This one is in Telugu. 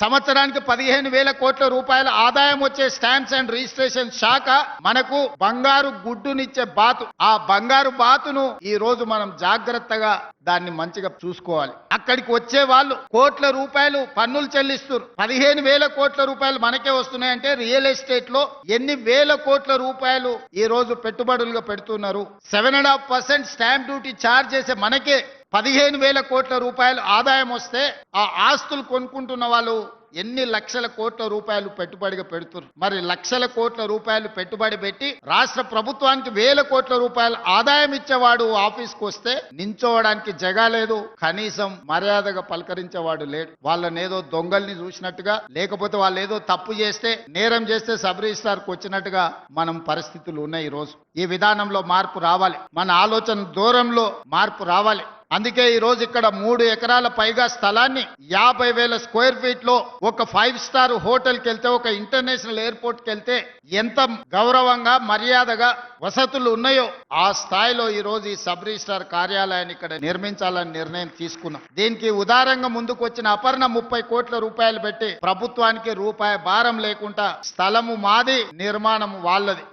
సంవత్సరానికి పదిహేను వేల కోట్ల రూపాయల ఆదాయం వచ్చే స్టాంప్స్ అండ్ రిజిస్ట్రేషన్ శాఖ మనకు బంగారు గుడ్డునిచ్చే బాతు. ఆ బంగారు బాతును ఈ రోజు మనం జాగ్రత్తగా దాన్ని మంచిగా చూసుకోవాలి. అక్కడికి వచ్చే వాళ్ళు కోట్ల రూపాయలు పన్నులు చెల్లిస్తారు. పదిహేను వేల కోట్ల రూపాయలు మనకే వస్తున్నాయంటే రియల్ ఎస్టేట్లో ఎన్ని వేల కోట్ల రూపాయలు ఈ రోజు పెట్టుబడులుగా పెడుతున్నారు. Seven and half percent stamp duty charge చేసే మనకే పదిహేను వేల కోట్ల రూపాయలు ఆదాయం వస్తే ఆ ఆస్తులు కొనుక్కుంటున్న వాళ్ళు ఎన్ని లక్షల కోట్ల రూపాయలు పెట్టుబడిగా పెడుతున్నారు? మరి లక్షల కోట్ల రూపాయలు పెట్టుబడి పెట్టి రాష్ట్ర ప్రభుత్వానికి వేల కోట్ల రూపాయలు ఆదాయం ఇచ్చేవాడు ఆఫీస్కి వస్తే నించోవడానికి జగా లేదు కనీసం మర్యాదగా పలకరించేవాడు లేడు. వాళ్ళని ఏదో దొంగల్ని చూసినట్టుగా లేకపోతే వాళ్ళు ఏదో తప్పు చేస్తే నేరం చేస్తే సబ్ రిజిస్ట్రార్కి వచ్చినట్టుగా మనం పరిస్థితులు ఉన్నాయి ఈ రోజు. ఈ విధానంలో మార్పు రావాలి. మన ఆలోచన దూరంలో మార్పు రావాలి. అందుకే ఈ రోజు ఇక్కడ మూడు ఎకరాల పైగా స్థలాన్ని యాభై వేల స్క్వేర్ ఫీట్లో ఒక ఫైవ్ స్టార్ హోటల్కి వెళ్తే ఒక ఇంటర్నేషనల్ ఎయిర్పోర్ట్కి వెళ్తే ఎంత గౌరవంగా మర్యాదగా వసతులు ఉన్నాయో ఆ స్థాయిలో ఈ రోజు ఈ సబ్ రిజిస్టార్ కార్యాలయాన్ని ఇక్కడ నిర్మించాలని నిర్ణయం తీసుకున్నాం. దీనికి ఉదారంగా ముందుకు వచ్చిన అపర్ణ ముప్పై కోట్ల రూపాయలు పెట్టి ప్రభుత్వానికి రూపాయి భారం లేకుండా స్థలము మాది నిర్మాణం వాళ్ళది.